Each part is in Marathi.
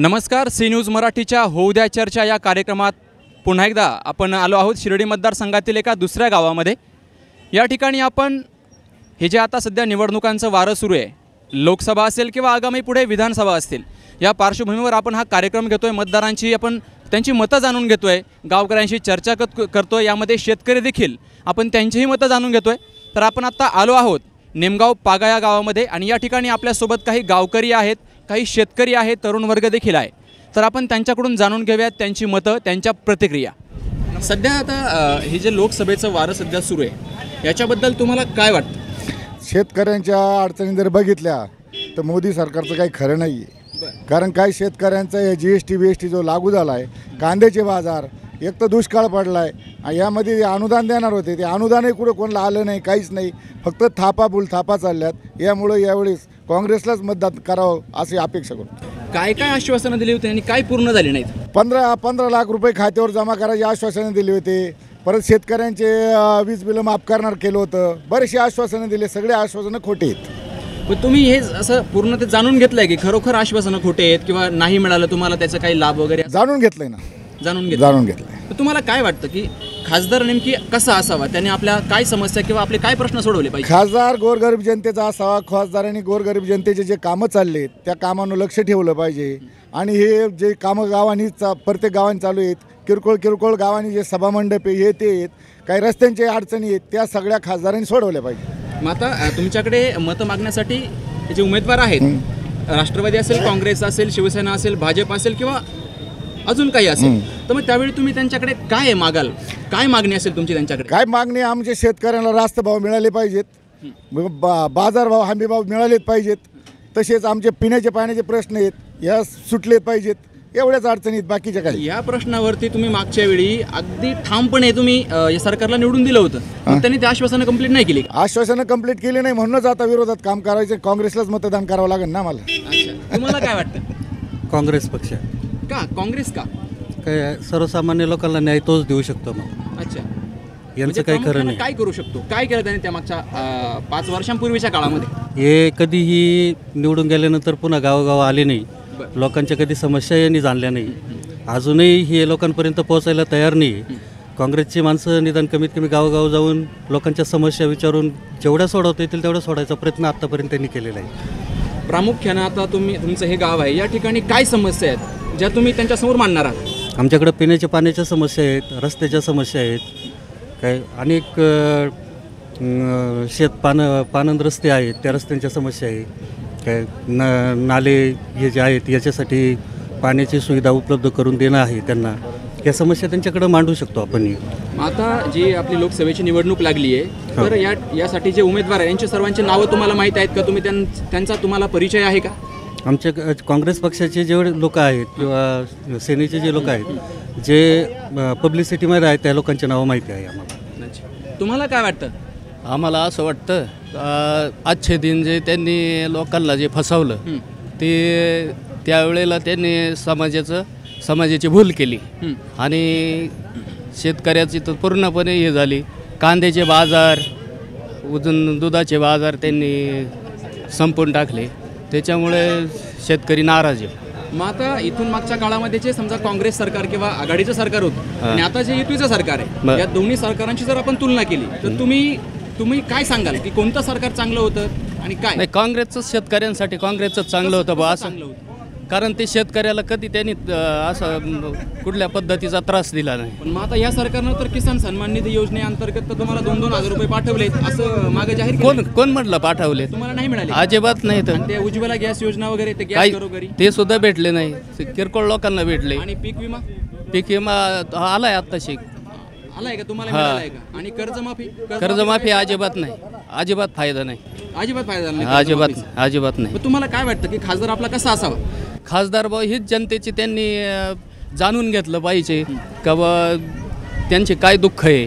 नमस्कार सी न्यूज मराठीच्या होऊ द्या चर्चा या कार्यक्रमात पुन्हा एकदा आपण आलो आहोत शिर्डी मतदारसंघातील एका दुसऱ्या गावामध्ये. या ठिकाणी आपण हे जे आता सध्या निवडणुकांचं वारं सुरू आहे लोकसभा असेल किंवा आगामी पुढे विधानसभा असतील या पार्श्वभूमीवर आपण हा कार्यक्रम घेतो आहे मतदारांची आपण त्यांची मतं जाणून घेतो आहे गावकऱ्यांशी चर्चा कत करतो आहे यामध्ये शेतकरी देखील आपण त्यांचीही मतं जाणून घेतो आहे तर आपण आत्ता आलो आहोत नेमगाव पागा या गावामध्ये आणि या ठिकाणी आपल्यासोबत काही गावकरी आहेत काही शेतकरी आहेत तरुण वर्ग देखील आहे. तर आपण त्यांच्याकडून जाणून घेऊयात त्यांची मतं त्यांच्या प्रतिक्रिया. सध्या आता हे जे लोकसभेचं वारं सध्या सुरू आहे याच्याबद्दल तुम्हाला काय वाटतं? शेतकऱ्यांच्या अडचणी जर बघितल्या तर मोदी सरकारचं काही खरं नाही आहे कारण काय शेतकऱ्यांचा G S T B S T जो लागू झाला आहे कांद्याचे बाजार एक तर दुष्काळ पडला आहे यामध्ये जे अनुदान देणार होते ते अनुदानही कुठं कोणाला आलं नाही काहीच नाही फक्त थापा बुल थापा चालल्यात. यामुळं यावेळेस काँग्रेसलाच मतदान करावं अशी अपेक्षा करतो काय काय आश्वासनं दिली होती आणि काय पूर्ण झाली नाहीत? पंधरा पंधरा लाख रुपये खात्यावर जमा करायचे आश्वासनं दिली होते. परत शेतकऱ्यांचे अं, वीज बिलं माफ करणार केलं होतं. बरेचसे आश्वासनं दिले सगळे आश्वासनं खोटे आहेत. पण तुम्ही हे असं पूर्ण ते जाणून घेतलंय की खरोखर आश्वासनं खोटे आहेत किंवा नाही मिळालं तुम्हाला त्याचा काही लाभ वगैरे जाणून घेतलंय ना. जाणून घेतलं जाणून घेतलंय. तर तुम्हाला काय वाटतं की खासदार नेमकी कसा असावा? त्याने आपल्या काय समस्या किंवा आपले काय प्रश्न सोडवले पाहिजे? खासदार गोरगरीब जनतेचा असावा खासदारांनी गोरगरीब जनतेचे जे कामं चालले त्या कामांवर लक्ष ठेवलं पाहिजे. आणि हे जे कामं गावांनी चा प्रत्येक गावांनी चालू आहेत किरकोळ किरकोळ गावांनी जे सभामंडप आहे हे ते आहेत काही रस्त्यांच्या अडचणी आहेत त्या सगळ्या खासदारांनी सोडवल्या पाहिजे. मग आता तुमच्याकडे मतं मागण्यासाठी जे उमेदवार आहेत राष्ट्रवादी असेल काँग्रेस असेल शिवसेना असेल भाजप असेल किंवा अजून काही असेल. तर मग त्यावेळी तुम्ही त्यांच्याकडे काय मागाल? काय मागणी असेल तुमची त्यांच्याकडे? काय मागणी आमच्या शेतकऱ्यांना रास्त भाव मिळाले पाहिजेत. बा बाजारभाव हमी भाव मिळालेच पाहिजेत. तसेच आमचे पिण्याचे पाण्याचे प्रश्न आहेत. या सुटले पाहिजेत. एवढ्याच अडचणी आहेत बाकीच्या काही. या प्रश्नावरती तुम्ही मागच्या वेळी अगदी ठामपणे तुम्ही अ, सरकारला निवडून दिलं होतं. मग त्यांनी त्या आश्वासनं कंप्लीट नाही केली का? आश्वासनं कंप्लीट केली नाही. म्हणूनच आता विरोधात काम करायचं. काँग्रेसलाच मतदान करावं लागेल ना मला अच्छा. तुम्हाला काय वाटतं? काँग्रेस पक्ष. का? काँग्रेस का? काय सर्वसामान्य लोकांना न्याय तोच देऊ शकतो मग. अच्छा. यांचं म्हणजे काही खरं प्रामुख्यानं नाही. काय करू शकतो? काय केलं त्याने त्या मागच्या अ, पाच वर्षांपूर्वीच्या काळामध्ये? हे कधीही निवडून गेल्यानंतर पुन्हा गावोगाव आले नाही. बरं. लोकांच्या कधी समस्या यांनी जाणल्या नाही. अजूनही हे लोकांपर्यंत पोहोचायला तयार नाही. काँग्रेसची माणसं निदान कमीत कमी गावोगाव जाऊन लोकांच्या समस्या विचारून जेवढ्या सोडवता येतील तेवढ्या सोडायचा प्रयत्न आत्तापर्यंत त्यांनी केलेला आहे. प्रामुख्यानं आता तुम्ही तुमचं हे गाव आहे. या ठिकाणी काय समस्या आहेत? ज्या तुम्ही त्यांच्यासमोर मांडणार आहात? आमच्याकडे पिण्याच्या पाण्याच्या समस्या आहेत रस्त्याच्या समस्या आहेत काय अनेक अ, अ, शेत पान पानंद रस्ते आहेत त्या रस्त्यांच्या समस्या आहे काय न नाले हे जे आहेत याच्यासाठी पाण्याची सुविधा उपलब्ध करून देणं आहे त्यांना. या समस्या त्यांच्याकडे मांडू शकतो आपण. मग आता जी आपली लोकसभेची निवडणूक लागली आहे तर या यासाठी जे उमेदवार आहे यांची सर्वांची नावं तुम्हाला माहीत आहेत का? तुम्ही त्यां- त्यांचा तुम्हाला परिचय आहे का? आमच्या क- काँग्रेस पक्षाचे जेवढे लोक आहेत किंवा सेनेचे जे लोक आहेत जे पब्लिसिटीमध्ये आहेत त्या लोकांची नावं माहिती आहे आम्हाला. तुम्हाला काय वाटतं? आम्हाला असं वाटतं आजचे दिन जे त्यांनी लोकांना जे फसवलं. ते त्यावेळेला त्यांनी समाजाचं समाजाची भूल केली. आणि शेतकऱ्याची तर पूर्णपणे हे झाली. कांद्याचे बाजार अजून दुधाचे बाजार त्यांनी संपून टाकले. त्याच्यामुळे शेतकरी नाराज आहे. मग आता इथून मागच्या काळामध्ये जे समजा काँग्रेस सरकार किंवा आघाडीचं सरकार होतं आणि आता जे युतीचं सरकार आहे. या दोन्ही सरकारांची जर आपण तुलना केली तर तुम्ही तुम्ही काय सांगाल की कोणतं सरकार चांगलं होतं आणि काय? नाही काँग्रेसचंच शेतकऱ्यांसाठी काँग्रेसच चांगलं होतं बा असं. चांगलं होतं? कारण ते शेतकऱ्याला कधी त्यांनी असं कुठल्या पद्धतीचा त्रास दिला नाही. पण मग आता या सरकारनं तर किसान सन्मान निधी योजनेअंतर्गत तर तुम्हाला दोन दोन हजार रुपये पाठवलेत असं मागे जाहीर. कोण कोण म्हटलं पाठवले तुम्हाला नाही मिळाले अजिबात नाही तर. ते उज्ज्वला गॅस योजना वगैरे ते गॅस घरोघरी? ते सुद्धा भेटले नाही. किरकोळ लोकांना भेटले. आणि पीक विमा? पीक विमा आलाय आत्ताशी. आलाय का? तुम्हाला. मिळालाय का? आणि कर्जमाफी? कर्जमाफी अजिबात नाही. अजिबात फायदा नाही. अजिबात फायदा नाही अजिबात. अजिबात नाही. तुम्हाला काय वाटतं की खासदार आपला कसा असावा? खासदार भाऊ हीच जनतेची त्यांनी जाणून घेतलं पाहिजे. का त्यांचे काय दुःख आहे.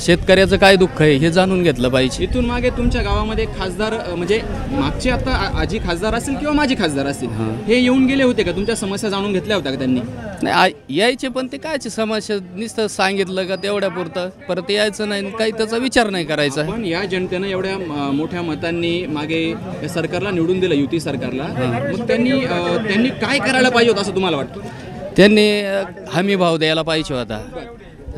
शेतकऱ्याचं काय दुःख आहे? हे जाणून घेतलं पाहिजे. इथून मागे तुमच्या गावामध्ये खासदार अ, म्हणजे मागचे आता आ- आजी खासदार असतील किंवा माझी खासदार असतील हे. येऊन गेले होते का? तुमच्या समस्या जाणून घेतल्या होत्या का त्यांनी? नाही आ- यायचे पण ते कायचे समस्या? नुसतं सांगितलं का तेवढ्या पुरतं? परत यायचं नाही काही त्याचा विचार नाही करायचा. पण या जनतेनं एवढ्या अ, मोठ्या मतांनी मागे या सरकारला निवडून दिलं युती सरकारला. मग त्यांनी अ, त्यांनी काय करायला पाहिजे होतं असं तुम्हाला वाटतं? त्यांनी अ, हमी भाव द्यायला पाहिजे होता.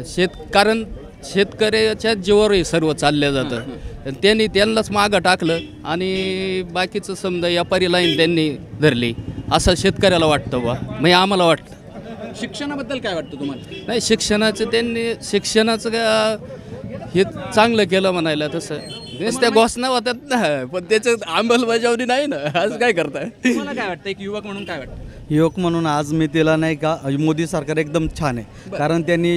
शेत कारण शेतकऱ्याच्या जीवावर हे सर्व चाललं जातं. त्यांनी त्यांनाच मागं टाकलं आणि बाकीचं समजा व्यापारी लाईन त्यांनी धरली. असं शेतकऱ्याला वाटतं बा म्हणजे आम्हाला वाटतं. शिक्षणाबद्दल काय वाटतं तुम्हाला? नाही शिक्षणाचं त्यांनी शिक्षणाचं का हे चांगलं केलं म्हणायला तसं. नुसत्या घोषणा होतात ना. पण त्याचं अंमलबजावणी नाही ना. आज काय करताय? तुम्हाला काय वाटतं? एक युवक म्हणून काय वाटतं? युवक म्हणून आज मी तिला नाही का मोदी सरकार एकदम छान आहे. कारण त्यांनी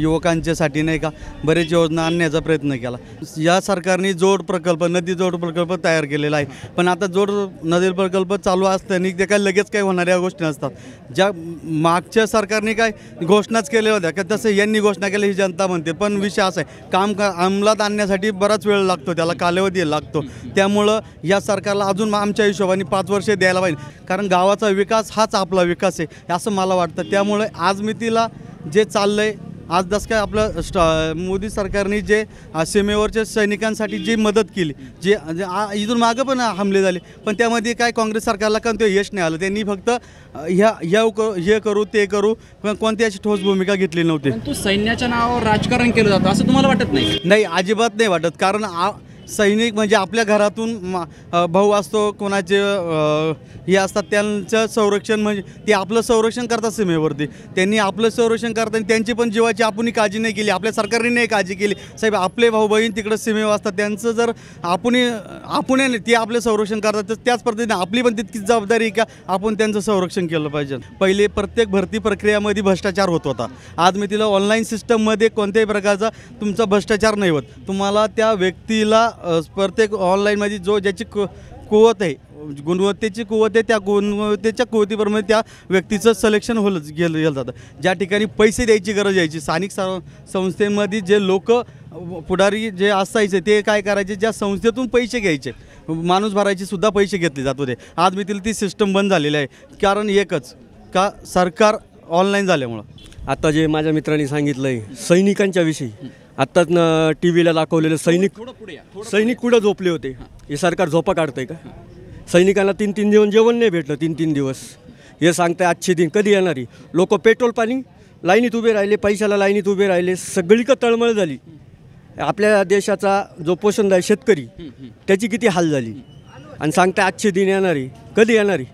युवकांच्यासाठी नाही का बरेच योजना आणण्याचा प्रयत्न केला. या सरकारने जोड प्रकल्प नदी जोड प्रकल्प तयार केलेला आहे. पण आता जोड नदी प्रकल्प चालू असताना ते काय लगेच काय होणाऱ्या गोष्टी नसतात. ज्या मागच्या सरकारने काय घोषणाच केल्या होत्या का तसं यांनी घोषणा केल्या ही जनता म्हणते. पण विषय असा आहे काम का अंमलात आणण्यासाठी बराच वेळ लागतो त्याला कालावधी लागतो. त्यामुळं या सरकारला अजून आमच्या हिशोबाने पाच वर्षे द्यायला पाहिजे. कारण गावाचा विकास हाच आपला विकास आहे असं मला वाटतं. त्यामुळे आज मी तिला जे चाललं आहे आज जसं काय आपलं स्ट मोदी सरकारने जे सीमेवरच्या सैनिकांसाठी जी मदत केली जे इथून मागं पण हमले झाले पण त्यामध्ये काय काँग्रेस सरकारला पण ते यश नाही आलं. त्यांनी फक्त ह्या ह्या हे करू ते करू पण कोणती अशी ठोस भूमिका घेतली नव्हती. सैन्याच्या नावावर राजकारण केलं जातं असं तुम्हाला वाटत नाही? नाही अजिबात नाही वाटत. कारण आ सैनिक म्हणजे आपल्या घरातून मा- भाऊ असतो कोणाचे हे असतात त्यांचं संरक्षण म्हणजे ते आपलं संरक्षण करतात सीमेवरती. त्यांनी आपलं संरक्षण करताना त्यांची पण जीवाची आपणही काळजी नाही केली. आपल्या सरकारने नाही काळजी केली. साहेब आपले भाऊ बहीण तिकडं सीमेवर असतात. त्यांचं जर आपणही आपण ते आपलं संरक्षण करतात तर त्याच पद्धतीने आपली पण तितकीच जबाबदारी का? आपण त्यांचं संरक्षण केलं पाहिजे. पहिले प्रत्येक भरती प्रक्रियामध्ये भ्रष्टाचार होत होता. आज मी तिला ऑनलाईन सिस्टममध्ये कोणत्याही प्रकारचा तुमचा भ्रष्टाचार नाही होत. तुम्हाला त्या व्यक्तीला प्रत्येक ऑनलाईनमध्ये जो ज्याची कु कुवत आहे गुणवत्तेची कुवत आहे त्या गुणवत्तेच्या कुवतीप्रमाणे त्या व्यक्तीचं सिलेक्शन होलं गेलं गेलं जातं. ज्या ठिकाणी पैसे द्यायची गरज यायची स्थानिक स संस्थेमध्ये जे लोक पुढारी जे असायचे ते काय करायचे ज्या संस्थेतून पैसे घ्यायचे माणूस भरायचे सुद्धा पैसे घेतले जात होते. आज मी तिला ती सिस्टम बंद झालेली आहे. कारण एकच का सरकार ऑनलाईन झाल्यामुळं. आता जे माझ्या मित्रांनी सांगितलं आहे सैनिकांच्या विषयी. आत्ताच टी व्हीला दाखवलेलं सैनिक सैनिक कुठं झोपले होते. हे. सरकार झोपा काढतंय का? सैनिकांना तीन तीन दिवस जेवण नाही भेटलं तीन तीन दिवस. हे सांगताय आजचे दिन कधी येणारी? लोक पेट्रोल पाणी लाईनीत उभे राहिले पैशाला लाईनीत उभे राहिले सगळीकडे तळमळ झाली? आपल्या देशाचा जो पोषणदाय शेतकरी त्याची किती हाल झाली? आणि सांगताय आजचे दिन येणारी कधी येणारी?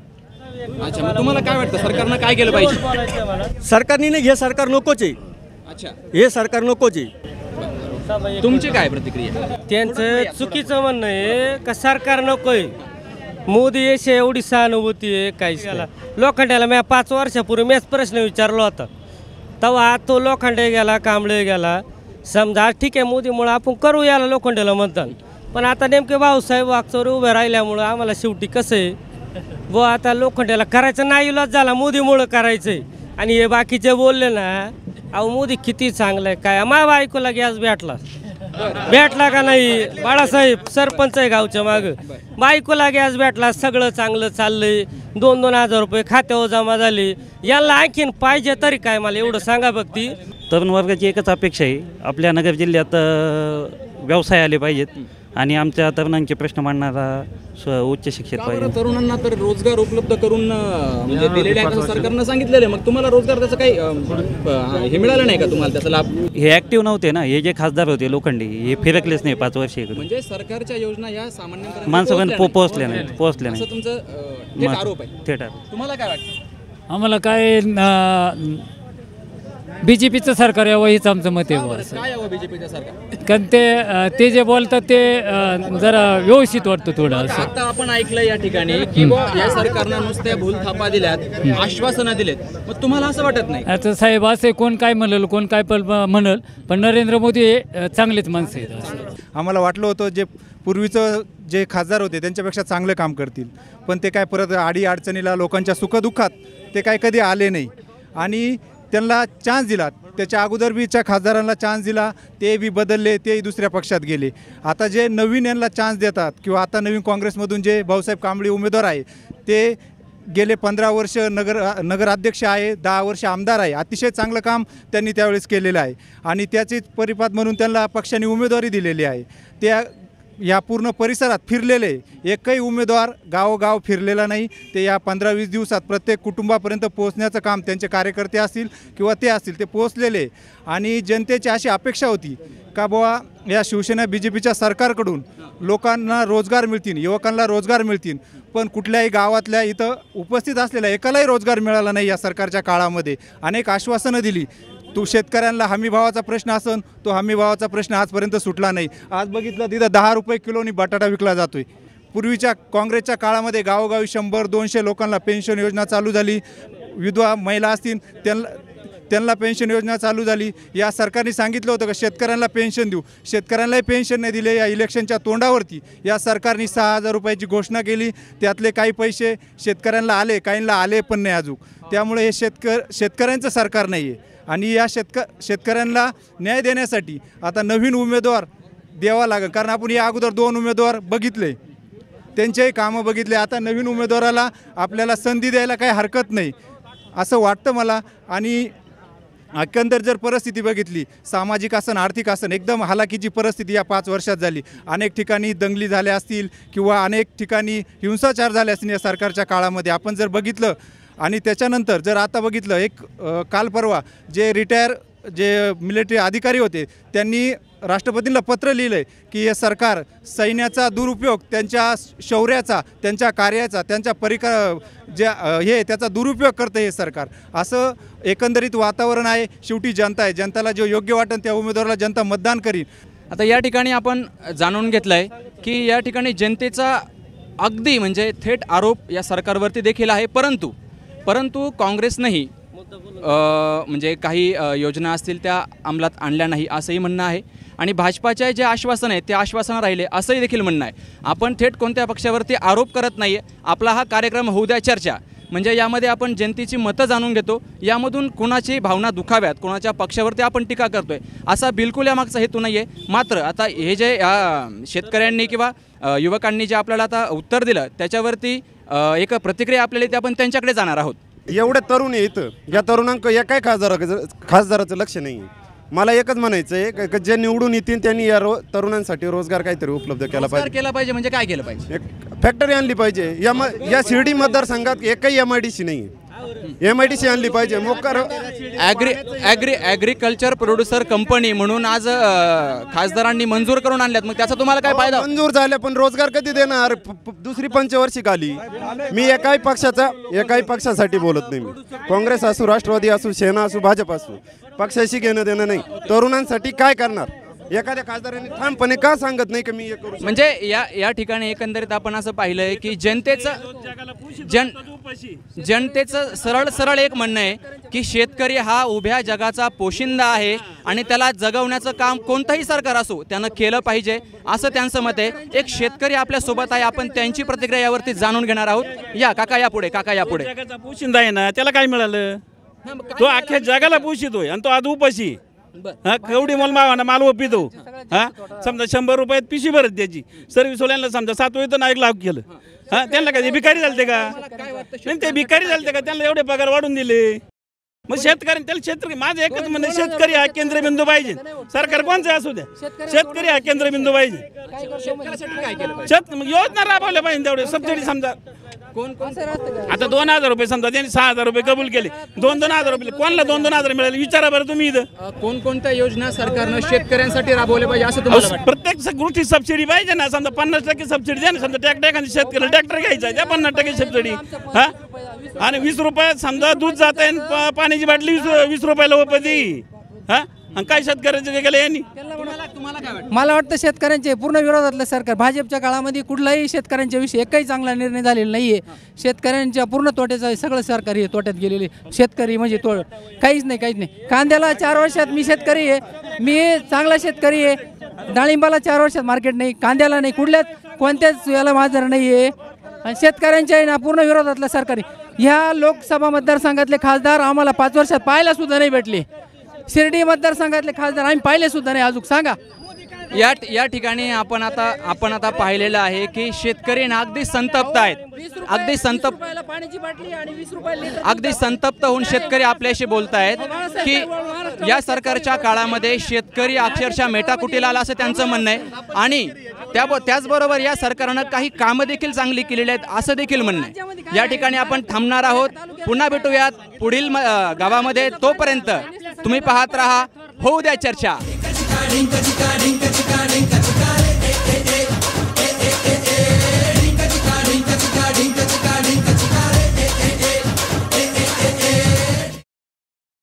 अच्छा मग तुम्हाला काय वाटतं सरकारनं काय केलं पाहिजे? सरकारने नाही हे सरकार नकोच. आहे अच्छा. हे सरकार नकोच. आहे तुमची काय प्रतिक्रिया? त्यांचं चुकीचं म्हणणं आहे का सरकार नकोय? मोदी याशी एवढी सहानुभूती आहे काहीच नाही. लोखंड्याला मी पाच वर्षापूर्वी मीच प्रश्न विचारला होता. तेव्हा तो लोखंडे गेला कांबळे गेला. समजा ठीक आहे मोदीमुळं आपण करू याला लोखंडेला मतदान. पण आता नेमके भाऊसाहेब वागचोर उभे राहिल्यामुळं आम्हाला शेवटी कसं आहे? व आता लोखंडेला करायचं नाही इलाज झाला मोदीमुळं करायचं आहे आणि हे बाकीचे बोलले ना अहो मोदी किती चांगलं आहे. काय माझ्या बायकोला गॅस भेटला. भेटला का नाही? बाळासाहेब सरपंच आहे गावच्या माग. बायकोला गॅस भेटला सगळं चांगलं चाललंय. दोन दोन हजार रुपये खात्यावर जमा झाले. याला आणखीन पाहिजे तरी काय मला एवढं सांगा बघती तरुण वर्गाची एकच अपेक्षा आहे. आपल्या नगर जिल्ह्यात व्यवसाय आले पाहिजेत. आणि आमच्या तरुणांचे प्रश्न मांडणारा स्व- उच्च शिक्षित का पाहिजे तरुणांना तर रोजगार उपलब्ध करून अं, म्हणजे दिलेले आहे असं सरकारनं सांगितलेलं आहे. मग तुम्हाला रोजगार त्याचं काही अं, अं, हे मिळालं नाही का तुम्हाला त्याचा लाभ? हे ॲक्टिव्ह नव्हते ना. हे जे खासदार होते लोखंडी हे फिरकलेच नाही पाच वर्ष इकडे म्हणजे सरकारच्या योजना या सामान्य माणसापर्यंत पो- पोहोचल्या नाहीत पोहोचल्या असं नाही. तुमचं अं, थेट आरोप आहे. थेटर तुम्हाला काय वाटतं? आम्हाला काय बी जे पीचं सरकार यावं हेच आमचं मत आहे बुवा. असं. काय यावं बीजेपीच्या सरकार? कारण ते अं, ते जे बोलतात ते अं, जरा व्यवस्थित वाटतं थोडं असं. आता आपण ऐकलं या ठिकाणी की बुवा या सरकारनं नुसत्या भूल थापा दिल्यात आश्वासनं दिलेत. मग तुम्हाला असं वाटत नाही? आता साहेब असे कोण काय म्हणल कोण काय पण म्हणल पण नरेंद्र मोदी हे अं, चांगलेच माणसं आहेत असं. आम्हाला वाटलं होतं जे पूर्वीचं जे खासदार होते त्यांच्यापेक्षा चांगलं काम करतील. पण ते काय परत आडी अडचणीला लोकांच्या सुखदुःखात ते काय कधी आले नाही. आणि त्यांना चान्स दिला. त्याच्या अगोदर बीच्या खासदारांना चान्स दिला. ते बी बदलले तेही दुसऱ्या पक्षात गेले. आता जे नवीन यांना चान्स देतात किंवा आता नवीन काँग्रेसमधून जे भाऊसाहेब कांबळे उमेदवार आहे ते गेले पंधरा वर्ष नगर नगराध्यक्ष आहे दहा वर्ष आमदार आहे. अतिशय चांगलं काम त्यांनी त्यावेळेस केलेलं आहे. आणि त्याचीच परिपात म्हणून त्यांना पक्षाने उमेदवारी दिलेली आहे. त्या या पूर्ण परिसरात फिरलेले एकही उमेदवार गावोगाव फिरलेला नाही. ते या पंधरा वीस दिवसात प्रत्येक कुटुंबापर्यंत पोहोचण्याचं काम त्यांचे कार्यकर्ते असतील किंवा ते असतील ते पोहोचलेले. आणि जनतेची अशी अपेक्षा होती का बुवा या शिवसेना बी जे पीच्या सरकारकडून लोकांना रोजगार मिळतील युवकांना रोजगार मिळतील पण कुठल्याही गावातल्या इथं उपस्थित असलेल्या एकालाही रोजगार मिळाला नाही या सरकारच्या काळामध्ये. अनेक आश्वासनं दिली. तू शेतकऱ्यांना हमीभावाचा प्रश्न असन तो हमीभावाचा प्रश्न आजपर्यंत सुटला नाही. आज बघितलं तिथं दहा रुपये किलोनी बटाटा विकला जातोय. पूर्वीच्या काँग्रेसच्या काळामध्ये गावोगावी शंभर दोनशे लोकांना पेन्शन योजना चालू झाली. विधवा महिला असतील त्यांना त्यांना पेन्शन योजना चालू झाली. या सरकारने सांगितलं होतं का शेतकऱ्यांना पेन्शन देऊ. शेतकऱ्यांनाही पेन्शन नाही दिले या इलेक्शनच्या तोंडावरती. या सरकारने सहा हजार रुपयाची घोषणा केली. त्यातले काही पैसे शेतकऱ्यांना आले काहींना आले पण नाही अजून. त्यामुळे हे शेतकर शेतकऱ्यांचं सरकार नाही आहे आणि या शेतक शेतकऱ्यांना न्याय देण्यासाठी आता नवीन उमेदवार द्यावा लागेल. कारण आपण या अगोदर दोन उमेदवार बघितले. त्यांचेही कामं बघितले. आता नवीन उमेदवाराला आपल्याला संधी द्यायला काही हरकत नाही असं वाटतं मला. आणि एकंदर जर परिस्थिती बघितली सामाजिक असन आर्थिक असन एकदम हालाकीची परिस्थिती या पाच वर्षात झाली. अनेक ठिकाणी दंगली झाल्या असतील किंवा अनेक ठिकाणी हिंसाचार झाले असतील या सरकारच्या काळामध्ये. आपण जर बघितलं आणि त्याच्यानंतर जर आता बघितलं एक काल परवा जे रिटायर जे मिलिटरी अधिकारी होते त्यांनी राष्ट्रपतींना पत्र लिहिलं आहे की हे सरकार सैन्याचा दुरुपयोग त्यांच्या शौर्याचा त्यांच्या कार्याचा त्यांच्या परिका जे हे आहे, त्याचा दुरुपयोग करतं हे सरकार. असं एकंदरीत वातावरण आहे शेवटी जनता आहे. जनताला जे योग्य वाटेल त्या उमेदवाराला जनता मतदान करीन. आता या ठिकाणी आपण जाणून घेतलं आहे की या ठिकाणी जनतेचा अगदी म्हणजे थेट आरोप या सरकारवरती देखील आहे परंतु परंतु काँग्रेसनंही म्हणजे काही योजना असतील त्या अंमलात आणल्या नाही असंही म्हणणं आहे. आणि भाजपाच्या जे आश्वासन आहे ते आश्वासनं राहिले असंही देखील म्हणणं आहे. आपण थेट कोणत्या पक्षावरती आरोप करत नाही आहे आपला हा कार्यक्रम होऊ द्या चर्चा. म्हणजे यामध्ये आपण जनतेची मतं जाणून घेतो. यामधून कोणाची भावना दुखाव्यात कोणाच्या पक्षावरती आपण टीका करतोय असा बिलकुल यामागचा हेतू नाही आहे मात्र आता हे जे शेतकऱ्यांनी किंवा युवकांनी जे आपल्याला आता उत्तर दिलं त्याच्यावरती अ, एक प्रतिक्रिया आपल्याला ते आपण त्यांच्याकडे जाणार आहोत. एवढे तरुण आहे इथं. या तरुणांक एकाही खासदाराचं खासदाराचं लक्ष नाही. मला एकच म्हणायचं आहे का- जे निवडून येतील त्यांनी या रो तरुणांसाठी रोजगार काहीतरी उपलब्ध केला पाहिजे. केला पाहिजे म्हणजे काय केलं पाहिजे? एक फॅक्टरी आणली पाहिजे. या म या शिर्डी मतदारसंघात एकही एम आय डी सी नाही. एम आय डी सी आणली पाहिजे. मोकार agri agri agriculture producer company म्हणून आज अ, खासदारांनी मंजूर करून आणल्यात. मग त्याचा तुम्हाला काय फायदा? मंजूर झाले पण रोजगार कधी देणार? प- प- दुसरी पंचवर्षिक आली मी एकाही पक्षाचा एकाही पक्षासाठी बोलत नाही मी. काँग्रेस असू राष्ट्रवादी असू सेना असू भाजप असू पक्षाशी घेणं देणं नाही. तरुणांसाठी काय करणार? एखाद्या खासदारांनी ठामपणे का सांगत नाही की मी हे करू? म्हणजे या या ठिकाणी एकंदरीत आपण असं पाहिलंय की जनतेचं जन जनतेचं सरळ सरळ एक म्हणणं आहे की शेतकरी हा उभ्या जगाचा पोशिंदा आहे आणि त्याला जगवण्याचं काम कोणतंही सरकार असो त्यानं केलं पाहिजे असं त्यांचं मत आहे. एक शेतकरी आपल्यासोबत आहे आपण त्यांची प्रतिक्रिया यावरती जाणून घेणार आहोत. या काका या पुढे काका या पुढे जगाचा पोशिंदा आहे ना त्याला काय मिळालं? तो अख्ख्या जगाला पोषितोय आणि तो आज उपाशी. हा केवढी मोल मावाना माल पितो हा? समजा शंभर रुपयात पिशी भरत त्याची. सर्व्हिस वाल्यांना समजा सात वेळी एक लाख केलं. हा. त्यांना काय ते भिकारी झालते का? नाही ते भिकारी झालते का? त्यांना एवढे पगार वाढून दिले. मग शेतकरी त्याला शेतकरी माझं एकच म्हणणं शेतकरी हा केंद्रबिंदू पाहिजे. सरकार कोणचं असू द्या. शेतकरी हा केंद्रबिंदू पाहिजे. शेत मग योजना राबवल्या पाहिजे तेवढे सबसिडी समजा. आता दोन हजार रुपये समजा त्यांनी सहा हजार रुपये कबूल केले. दोन दोन हजार रुपये कोणाला दोन दोन हजार मिळाले? विचारा बरं तुम्ही इथं. कोणकोणत्या योजना सरकारनं शेतकऱ्यांसाठी राबवल्या पाहिजे असं तुम्हाला प्रत्येक स- गोष्टी सबसिडी पाहिजे ना. समजा पन्नास टक्के सबसिडी द्या ना. समजा ट्रॅक्टर एखादी शेतकऱ्याला ट्रॅक्टर घ्यायचा आहे, द्या पन्नास टक्के सबसिडी हा? आणि वीस रुपयात समजा दूध जात आहे प- पाण्याची बाटली वीस वीस रुपयाला उपती हा? आणि काय शेतकऱ्याचं गेलं यांनी? मला वाटतं शेतकऱ्यांचे पूर्ण विरोधातलं सरकार. भाजपच्या काळामध्ये कुठलाही शेतकऱ्यांच्या विषयी एकही चांगला निर्णय झालेला नाही आहे शेतकऱ्यांच्या पूर्ण तोट्याचं सगळं सरकार हे तोट्यात गेलेले. शेतकरी म्हणजे तो काहीच नाही काहीच नाही. कांद्याला चार वर्षात मी शेतकरी आहे. मी चांगला शेतकरी आहे. डाळिंबाला चार वर्षात मार्केट नाही कांद्याला नाही कुठल्याच कोणत्याच याला बाजार नाही आहे आणि शेतकऱ्यांच्या ना पूर्ण विरोधातलं सरकारी ह्या लोकसभा मतदारसंघातले खासदार आम्हाला पाच वर्षात पाहायला सुद्धा नाही भेटले. शिर्डी मतदारसंघातले खासदार आम्ही पाहिले सुद्धा नाही. अजून सांगा. या या ठिकाणी आपण आता आपण आता पाहिलेलं आहे की शेतकरी ना अगदी संतप्त आहेत. अगदी संतप्त पाण्याची बाटली आणि वीस रुपये अगदी संतप्त होऊन शेतकरी आपल्याशी बोलत आहेत की या सरकारच्या काळामध्ये शेतकरी अक्षरशः मेटाकुटीला आला असं त्यांचं म्हणणं आहे. आणि त्या त्याचबरोबर या सरकारनं काही कामं देखील चांगली केलेली आहेत असं देखील म्हणणं आहे. या ठिकाणी आपण थांबणार आहोत. पुन्हा भेटूयात. पुढील गावामध्ये तोपर्यंत तुम्ही पाहत राहा. होऊ द्या चर्चा. carenca de carenca de carenca de carenca.